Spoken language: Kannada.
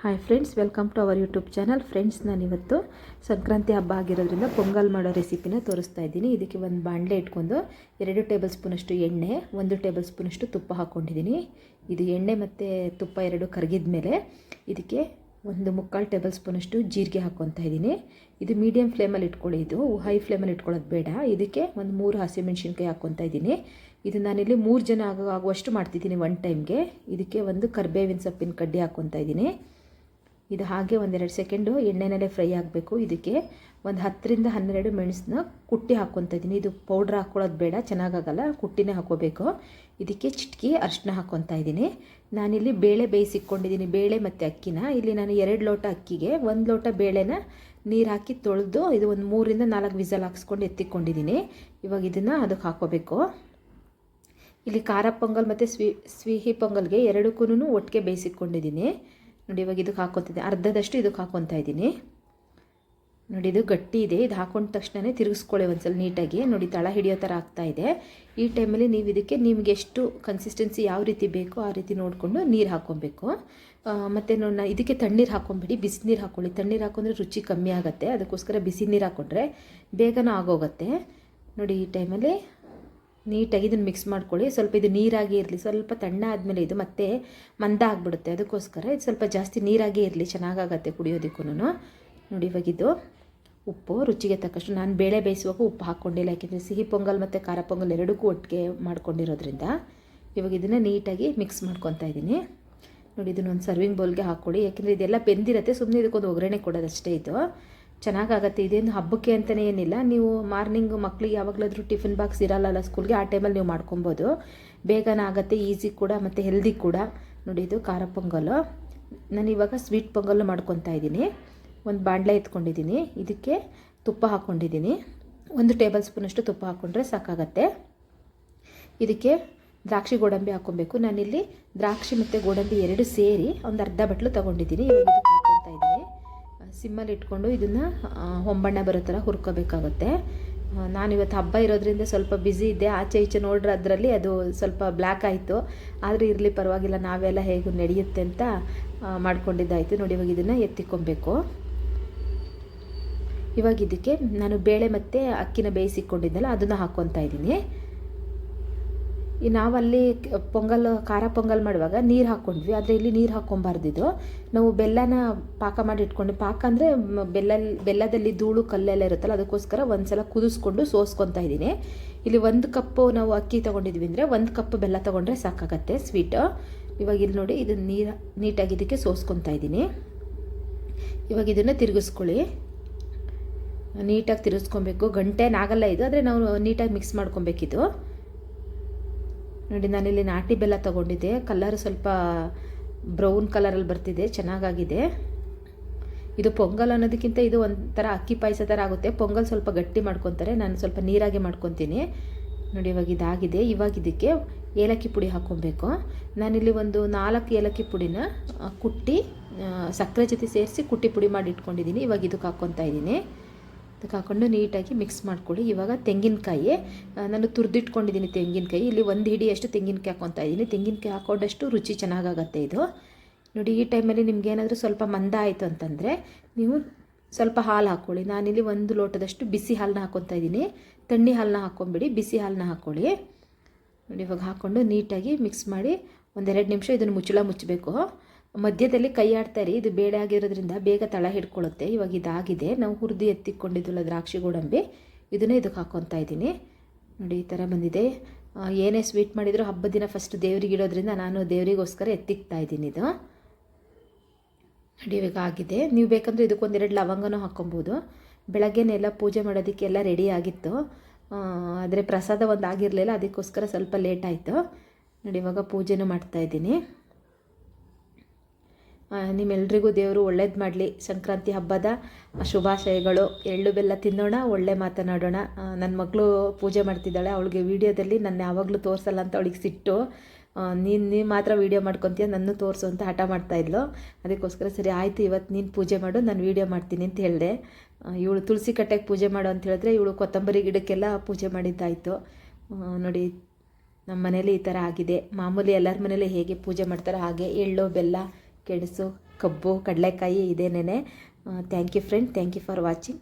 Hi friends welcome to our YouTube channel friends ನಾನು ಇವತ್ತು ಸಂಕ್ರಾಂತಿ ಹಬ್ಬ ಆಗಿರೋದ್ರಿಂದ ಪೊಂಗಲ್ ಮಾಡೋ ರೆಸಿಪಿನ ತೋರಿಸ್ತಾ ಇದ್ದೀನಿ. ಇದಕ್ಕೆ ಒಂದು ಬಾಣಲೆ ಇಟ್ಕೊಂಡು ಎರಡು ಟೇಬಲ್ ಸ್ಪೂನಷ್ಟು ಎಣ್ಣೆ, ಒಂದು ಟೇಬಲ್ ಸ್ಪೂನಷ್ಟು ತುಪ್ಪ ಹಾಕ್ಕೊಂಡಿದ್ದೀನಿ ಇದು ಎಣ್ಣೆ ಮತ್ತು ತುಪ್ಪ ಎರಡು ಕರಗಿದ ಮೇಲೆ ಇದಕ್ಕೆ ಒಂದು ಮುಕ್ಕಾಲು ಟೇಬಲ್ ಸ್ಪೂನಷ್ಟು ಜೀರಿಗೆ ಹಾಕ್ಕೊತಾ ಇದ್ದೀನಿ. ಇದು ಮೀಡಿಯಮ್ ಫ್ಲೇಮಲ್ಲಿ ಇಟ್ಕೊಳ್ಳಿ. ಇದು ಹೈ ಫ್ಲೇಮಲ್ಲಿ ಇಟ್ಕೊಳ್ಳೋದು ಬೇಡ. ಇದಕ್ಕೆ ಒಂದು ಮೂರು ಹಸಿಮೆಣ್ಸಿನ್ಕಾಯಿ ಹಾಕ್ಕೊತಾ ಇದ್ದೀನಿ. ಇದು ನಾನಿಲ್ಲಿ ಮೂರು ಜನ ಆಗೋ ಆಗುವಷ್ಟು ಮಾಡ್ತಿದ್ದೀನಿ ಒನ್ ಟೈಮ್ಗೆ ಇದಕ್ಕೆ ಒಂದು ಕರ್ಬೇವಿನ ಸೊಪ್ಪಿನ ಕಡ್ಡಿ ಹಾಕ್ಕೊತಾ ಇದ್ದೀನಿ. ಇದು ಹಾಗೆ ಒಂದೆರಡು ಸೆಕೆಂಡು ಎಣ್ಣೆನಲ್ಲೇ ಫ್ರೈ ಆಗಬೇಕು. ಇದಕ್ಕೆ ಒಂದು ಹತ್ತರಿಂದ ಹನ್ನೆರಡು ಮೆಣಸನ್ನ ಕುಟ್ಟಿ ಹಾಕ್ಕೊತಾ ಇದ್ದೀನಿ. ಇದು ಪೌಡ್ರ್ ಹಾಕ್ಕೊಳ್ಳೋದು ಬೇಡ, ಚೆನ್ನಾಗಾಗಲ್ಲ, ಕುಟ್ಟಿನೇ ಹಾಕ್ಕೋಬೇಕು. ಇದಕ್ಕೆ ಚಿಟಕಿ ಅರಿಶಿನ ಹಾಕ್ಕೊತಾ ಇದ್ದೀನಿ. ನಾನಿಲ್ಲಿ ಬೇಳೆ ಬೇಯಿಸಿಕೊಂಡಿದ್ದೀನಿ ಬೇಳೆ ಮತ್ತು ಅಕ್ಕಿನ. ಇಲ್ಲಿ ನಾನು ಎರಡು ಲೋಟ ಅಕ್ಕಿಗೆ ಒಂದು ಲೋಟ ಬೇಳೆನ ನೀರು ಹಾಕಿ ತೊಳೆದು ಇದು ಒಂದು ಮೂರಿಂದ ನಾಲ್ಕು ವಿಸಲ್ ಹಾಕ್ಸ್ಕೊಂಡು ಎತ್ತಿಕೊಂಡಿದ್ದೀನಿ ಇವಾಗ ಇದನ್ನು ಅದಕ್ಕೆ ಹಾಕ್ಕೋಬೇಕು. ಇಲ್ಲಿ ಖಾರ ಪೊಂಗಲ್ ಮತ್ತು ಸ್ವೀ ಸಿಹಿ ಪೊಂಗಲ್ಗೆ ಎರಡಕ್ಕೂ ಒಟ್ಟಿಗೆ ಬೇಯಿಸಿಕೊಂಡಿದ್ದೀನಿ ನೋಡಿ, ಇವಾಗ ಇದಕ್ಕೆ ಹಾಕೋತಿದ್ದೆ. ಅರ್ಧದಷ್ಟು ಇದಕ್ಕೆ ಹಾಕೊತ ಇದ್ದೀನಿ. ನೋಡಿ, ಇದು ಗಟ್ಟಿ ಇದೆ. ಇದು ಹಾಕೊಂಡ ತಕ್ಷಣವೇ ತಿರುಗಿಸ್ಕೊಳ್ಳಿ ಒಂದ್ಸಲ ನೀಟಾಗಿ. ನೋಡಿ, ತಳ ಹಿಡಿಯೋ ಥರ ಆಗ್ತಾ ಇದೆ. ಈ ಟೈಮಲ್ಲಿ ನೀವು ಇದಕ್ಕೆ ನಿಮಗೆ ಎಷ್ಟು ಕನ್ಸಿಸ್ಟೆನ್ಸಿ ಯಾವ ರೀತಿ ಬೇಕೋ ಆ ರೀತಿ ನೋಡಿಕೊಂಡು ನೀರು ಹಾಕ್ಕೊಬೇಕು ಮತ್ತು ನಾನು ಇದಕ್ಕೆ ತಣ್ಣೀರು ಹಾಕೊಂಬಿಡಿ. ಬಿಸಿ ನೀರು ಹಾಕ್ಕೊಳ್ಳಿ ತಣ್ಣೀರು ಹಾಕೊಂಡ್ರೆ ರುಚಿ ಕಮ್ಮಿ ಆಗುತ್ತೆ. ಅದಕ್ಕೋಸ್ಕರ ಬಿಸಿ ನೀರು ಹಾಕ್ಕೊಂಡ್ರೆ ಬೇಗನೂ ಆಗೋಗುತ್ತೆ. ನೋಡಿ, ಈ ಟೈಮಲ್ಲಿ ನೀಟಾಗಿ ಇದನ್ನು ಮಿಕ್ಸ್ ಮಾಡ್ಕೊಳ್ಳಿ. ಸ್ವಲ್ಪ ಇದು ನೀರಾಗಿ ಇರಲಿ. ಸ್ವಲ್ಪ ತಣ್ಣ ಆದಮೇಲೆ ಇದು ಮತ್ತೆ ಮಂದ ಆಗಿಬಿಡುತ್ತೆ. ಅದಕ್ಕೋಸ್ಕರ ಇದು ಸ್ವಲ್ಪ ಜಾಸ್ತಿ ನೀರಾಗೇ ಇರಲಿ. ಚೆನ್ನಾಗಾಗತ್ತೆ ಕುಡಿಯೋದಕ್ಕೂ ನೋಡಿ ಇವಾಗಿದ್ದು ಉಪ್ಪು, ರುಚಿಗೆ ತಕ್ಕಷ್ಟು ನಾನು ಬೇಳೆ ಬೇಯಿಸುವಾಗ ಉಪ್ಪು ಹಾಕ್ಕೊಂಡಿಲ್ಲ. ಯಾಕೆಂದರೆ ಸಿಹಿ ಪೊಂಗಲ್ ಮತ್ತು ಖಾರ ಪೊಂಗಲ್ ಎರಡಕ್ಕೂ ಒಟ್ಟಿಗೆ ಮಾಡ್ಕೊಂಡಿರೋದ್ರಿಂದ ಇವಾಗ ಇದನ್ನು ನೀಟಾಗಿ ಮಿಕ್ಸ್ ಮಾಡ್ಕೊತಾ ಇದ್ದೀನಿ. ನೋಡಿ ಇದನ್ನು ಒಂದು ಸರ್ವಿಂಗ್ ಬೌಲ್ಗೆ ಹಾಕ್ಕೊಳ್ಳಿ. ಯಾಕೆಂದರೆ ಇದೆಲ್ಲ ಬೆಂದಿರುತ್ತೆ. ಸುಮ್ಮನೆ ಇದಕ್ಕೊಂದು ಒಗ್ಗರಣೆ ಕೊಡೋದಷ್ಟೇ ಇದು. ಚೆನ್ನಾಗಾಗತ್ತೆ, ಇದೇನು ಹಬ್ಬಕ್ಕೆ ಅಂತಲೇ ಏನಿಲ್ಲ. ನೀವು ಮಾರ್ನಿಂಗ್ ಮಕ್ಕಳಿಗೆ ಯಾವಾಗಲಾದರೂ ಟಿಫಿನ್ ಬಾಕ್ಸ್ ಇರಲ್ಲ ಸ್ಕೂಲ್ಗೆ, ಆ ಟೈಮಲ್ಲಿ ನೀವು ಮಾಡ್ಕೊಬೋದು. ಬೇಗನೇ ಆಗುತ್ತೆ, ಈಸಿ ಕೂಡ, ಮತ್ತು ಹೆಲ್ದಿ ಕೂಡ. ನೋಡಿ, ಇದು ಖಾರ ಪೊಂಗಲು. ನಾನು ಇವಾಗ ಸ್ವೀಟ್ ಪೊಂಗಲ್ಲು ಮಾಡ್ಕೊತಾ ಇದ್ದೀನಿ. ಒಂದು ಬಾಣಲೆ ಎತ್ಕೊಂಡಿದ್ದೀನಿ. ಇದಕ್ಕೆ ತುಪ್ಪ ಹಾಕ್ಕೊಂಡಿದ್ದೀನಿ. ಒಂದು ಟೇಬಲ್ ಸ್ಪೂನಷ್ಟು ತುಪ್ಪ ಹಾಕ್ಕೊಂಡ್ರೆ ಸಾಕಾಗತ್ತೆ. ಇದಕ್ಕೆ ದ್ರಾಕ್ಷಿ ಗೋಡಂಬಿ ಹಾಕ್ಕೊಬೇಕು. ನಾನಿಲ್ಲಿ ದ್ರಾಕ್ಷಿ ಮತ್ತು ಗೋಡಂಬಿ ಎರಡು ಸೇರಿ ಒಂದು ಅರ್ಧ ಬಟ್ಲು ತೊಗೊಂಡಿದ್ದೀನಿ. ಇವಾಗ ಸಿಮ್ಮಲ್ಲಿ ಇಟ್ಕೊಂಡು ಇದನ್ನು ಹೊಂಬಣ್ಣ ಬರೋ ಥರ ಹುರ್ಕೋಬೇಕಾಗುತ್ತೆ. ನಾನಿವತ್ತು ಹಬ್ಬ ಇರೋದ್ರಿಂದ ಸ್ವಲ್ಪ ಬ್ಯುಸಿ ಇದ್ದೆ. ಆಚೆ ಈಚೆ ನೋಡ್ರೆ ಅದರಲ್ಲಿ ಅದು ಸ್ವಲ್ಪ ಬ್ಲ್ಯಾಕ್ ಆಯಿತು. ಆದರೆ ಇರಲಿ ಪರವಾಗಿಲ್ಲ, ನಾವೆಲ್ಲ ಹೇಗೂ ನಡೆಯುತ್ತೆ ಅಂತ ಮಾಡ್ಕೊಂಡಿದ್ದಾಯಿತು. ನೋಡಿ, ಇವಾಗ ಇದನ್ನು ಎತ್ತಿಕೊಬೇಕು. ಇವಾಗ ಇದಕ್ಕೆ ನಾನು ಬೇಳೆ ಮತ್ತು ಅಕ್ಕಿನ ಬೇಯಿಸಿಕೊಂಡಿದ್ದಲ್ಲ, ಅದನ್ನು ಹಾಕ್ಕೊತಾ ಇದ್ದೀನಿ. ನಾವಲ್ಲಿ ಪೊಂಗಲ್, ಖಾರ ಪೊಂಗಲ್ ಮಾಡುವಾಗ ನೀರು ಹಾಕ್ಕೊಂಡ್ವಿ. ಆದರೆ ಇಲ್ಲಿ ನೀರು ಹಾಕ್ಕೊಂಬಾರ್ದಿದ್ದು ನಾವು ಬೆಲ್ಲನ ಪಾಕ ಮಾಡಿ ಇಟ್ಕೊಂಡು, ಪಾಕ ಅಂದರೆ ಬೆಲ್ಲ ಬೆಲ್ಲದಲ್ಲಿ ಧೂಳು, ಕಲ್ಲೆಲ್ಲ ಇರುತ್ತಲ್ಲ, ಅದಕ್ಕೋಸ್ಕರ ಒಂದು ಸಲ ಕುದಿಸ್ಕೊಂಡು ಸೋಸ್ಕೊತಾ ಇದ್ದೀನಿ. ಇಲ್ಲಿ ಒಂದು ಕಪ್ಪು ನಾವು ಅಕ್ಕಿ ತೊಗೊಂಡಿದ್ವಿ ಅಂದರೆ ಒಂದು ಕಪ್ ಬೆಲ್ಲ ತೊಗೊಂಡ್ರೆ ಸಾಕಾಗತ್ತೆ, ಸ್ವೀಟು. ಇವಾಗ ಇಲ್ಲಿ ನೋಡಿ ಇದನ್ನು ನೀರು, ನೀಟಾಗಿ ಇದಕ್ಕೆ ಸೋಸ್ಕೊತಾ ಇದ್ದೀನಿ. ಇವಾಗ ಇದನ್ನು ತಿರುಗಿಸ್ಕೊಳ್ಳಿ. ನೀಟಾಗಿ ತಿರುಗಿಸ್ಕೊಬೇಕು. ಗಂಟೆನಾಗಲ್ಲ ಇದು, ಆದರೆ ನಾವು ನೀಟಾಗಿ ಮಿಕ್ಸ್ ಮಾಡ್ಕೊಬೇಕಿದು. ನೋಡಿ ನಾನಿಲ್ಲಿ ನಾಟಿ ಬೆಲ್ಲ ತಗೊಂಡಿದ್ದೆ. ಕಲ್ಲರ್ ಸ್ವಲ್ಪ ಬ್ರೌನ್ ಕಲರಲ್ಲಿ ಬರ್ತಿದೆ, ಚೆನ್ನಾಗಾಗಿದೆ. ಇದು ಪೊಂಗಲ್ ಅನ್ನೋದಕ್ಕಿಂತ ಇದು ಒಂಥರ ಅಕ್ಕಿ ಪಾಯಸ ಥರ ಆಗುತ್ತೆ. ಪೊಂಗಲ್ ಸ್ವಲ್ಪ ಗಟ್ಟಿ ಮಾಡ್ಕೊತಾರೆ, ನಾನು ಸ್ವಲ್ಪ ನೀರಾಗೆ ಮಾಡ್ಕೊತೀನಿ. ನೋಡಿ, ಇವಾಗ ಇದಾಗಿದೆ. ಇವಾಗ ಇದಕ್ಕೆ ಏಲಕ್ಕಿ ಪುಡಿ ಹಾಕ್ಕೊಬೇಕು ನಾನಿಲ್ಲಿ ಒಂದು ನಾಲ್ಕು ಏಲಕ್ಕಿ ಪುಡಿನ ಕುಟ್ಟಿ ಸಕ್ಕರೆ ಜೊತೆ ಸೇರಿಸಿ ಕುಟ್ಟಿ ಪುಡಿ ಮಾಡಿ ಇಟ್ಕೊಂಡಿದ್ದೀನಿ. ಇವಾಗ ಇದಕ್ಕೆ ಹಾಕ್ಕೊತಾ ಇದ್ದೀನಿ. ಅದಕ್ಕೆ ಹಾಕ್ಕೊಂಡು ನೀಟಾಗಿ ಮಿಕ್ಸ್ ಮಾಡ್ಕೊಳ್ಳಿ. ಇವಾಗ ತೆಂಗಿನಕಾಯಿ ನಾನು ತುರಿದಿಟ್ಕೊಂಡಿದ್ದೀನಿ ತೆಂಗಿನಕಾಯಿ. ಇಲ್ಲಿ ಒಂದು ಹಿಡಿಯಷ್ಟು ತೆಂಗಿನಕಾಯಿ ಹಾಕ್ಕೊತಾ ಇದ್ದೀನಿ. ತೆಂಗಿನಕಾಯಿ ಹಾಕೊಂಡಷ್ಟು ರುಚಿ ಚೆನ್ನಾಗಾಗತ್ತೆ ಇದು. ನೋಡಿ, ಈ ಟೈಮಲ್ಲಿ ನಿಮ್ಗೆ ಏನಾದರೂ ಸ್ವಲ್ಪ ಮಂದ ಆಯಿತು ಅಂತಂದರೆ ನೀವು ಸ್ವಲ್ಪ ಹಾಲು ಹಾಕ್ಕೊಳ್ಳಿ. ನಾನಿಲ್ಲಿ ಒಂದು ಲೋಟದಷ್ಟು ಬಿಸಿ ಹಾಲನ್ನ ಹಾಕ್ಕೊತಾ ಇದ್ದೀನಿ. ತಣ್ಣಿ ಹಾಲನ್ನ ಹಾಕ್ಕೊಂಬಿಡಿ. ಬಿಸಿ ಹಾಲನ್ನ ಹಾಕ್ಕೊಳ್ಳಿ. ನೋಡಿ, ಇವಾಗ ಹಾಕ್ಕೊಂಡು ನೀಟಾಗಿ ಮಿಕ್ಸ್ ಮಾಡಿ ಒಂದೆರಡು ನಿಮಿಷ ಇದನ್ನು ಮುಚ್ಚಳ ಮುಚ್ಚಬೇಕು. ಮಧ್ಯದಲ್ಲಿ ಕೈ ಆಡ್ತಾರೆ ಇದು ಬೇಳೆ ಆಗಿರೋದ್ರಿಂದ ಬೇಗ ತಳ ಹಿಡ್ಕೊಳ್ಳುತ್ತೆ. ಇವಾಗ ಇದಾಗಿದೆ. ನಾವು ಹುರಿದು ಎತ್ತಿಕೊಂಡಿದ್ದಲ್ಲ ದ್ರಾಕ್ಷಿ ಗೋಡಂಬಿ. ಇದನ್ನೇ ಇದಕ್ಕೆ ಹಾಕ್ಕೊತಾ ಇದ್ದೀನಿ. ನೋಡಿ, ಈ ಥರ ಬಂದಿದೆ. ಏನೇ ಸ್ವೀಟ್ ಮಾಡಿದರೂ ಹಬ್ಬದ ದಿನ ಫಸ್ಟ್ ದೇವ್ರಿಗೆ ಇಡೋದ್ರಿಂದ ನಾನು ದೇವರಿಗೋಸ್ಕರ ಎತ್ತಿಕ್ತಾ ಇದ್ದೀನಿ ಇದು. ನೋಡಿ, ಇವಾಗ ಆಗಿದೆ. ನೀವು ಬೇಕಂದರೆ ಇದಕ್ಕೊಂದೆರಡು ಲವಂಗನೂ ಹಾಕ್ಕೊಬೋದು ಬೆಳಗ್ಗೆನೆಲ್ಲ ಪೂಜೆ ಮಾಡೋದಕ್ಕೆಲ್ಲ ರೆಡಿ ಆಗಿತ್ತು. ಆದರೆ ಪ್ರಸಾದ ಒಂದು ಆಗಿರಲಿಲ್ಲ, ಅದಕ್ಕೋಸ್ಕರ ಸ್ವಲ್ಪ ಲೇಟ್ ಆಯಿತು. ನೋಡಿ, ಇವಾಗ ಪೂಜೆನೂ ಮಾಡ್ತಾಯಿದ್ದೀನಿ ನಿಮ್ಮೆಲ್ರಿಗೂ ದೇವರು ಒಳ್ಳೇದು ಮಾಡಲಿ. ಸಂಕ್ರಾಂತಿ ಹಬ್ಬದ ಶುಭಾಶಯಗಳು. ಎಳ್ಳು ಬೆಲ್ಲ ತಿನ್ನೋಣ, ಒಳ್ಳೆ ಮಾತನಾಡೋಣ. ನನ್ನ ಮಗಳು ಪೂಜೆ ಮಾಡ್ತಿದ್ದಾಳೆ. ಅವಳಿಗೆ ವೀಡಿಯೋದಲ್ಲಿ ನನ್ನ ಯಾವಾಗಲೂ ತೋರಿಸಲ್ಲ ಅಂತ ಅವಳಿಗೆ ಸಿಟ್ಟು. ನೀನು ನೀನು ಮಾತ್ರ ವೀಡಿಯೋ ಮಾಡ್ಕೊತೀಯ, ನನ್ನ ತೋರಿಸು ಅಂತ ಹಠ ಮಾಡ್ತಾಯಿದ್ಲು ಅದಕ್ಕೋಸ್ಕರ ಸರಿ ಆಯಿತು ಇವತ್ತು ನೀನು ಪೂಜೆ ಮಾಡು, ನಾನು ವೀಡಿಯೋ ಮಾಡ್ತೀನಿ ಅಂತ ಹೇಳಿದೆ. ಇವಳು ತುಳಸಿ ಕಟ್ಟೆಗೆ ಪೂಜೆ ಮಾಡು ಅಂತ ಹೇಳಿದ್ರೆ ಇವಳು ಕೊತ್ತಂಬರಿ ಗಿಡಕ್ಕೆಲ್ಲ ಪೂಜೆ ಮಾಡಿದ್ದಾಯಿತು. ನೋಡಿ ನಮ್ಮ ಮನೇಲಿ ಈ ಥರ ಆಗಿದೆ. ಮಾಮೂಲಿ ಎಲ್ಲರ ಮನೇಲಿ ಹೇಗೆ ಪೂಜೆ ಮಾಡ್ತಾರೋ ಹಾಗೆ ಎಳ್ಳು, ಬೆಲ್ಲ ಕೆಡಸು ಕಬ್ಬು ಕಡಲೆಕಾಯಿ ಇದೇನೇ thank you friend thank you for watching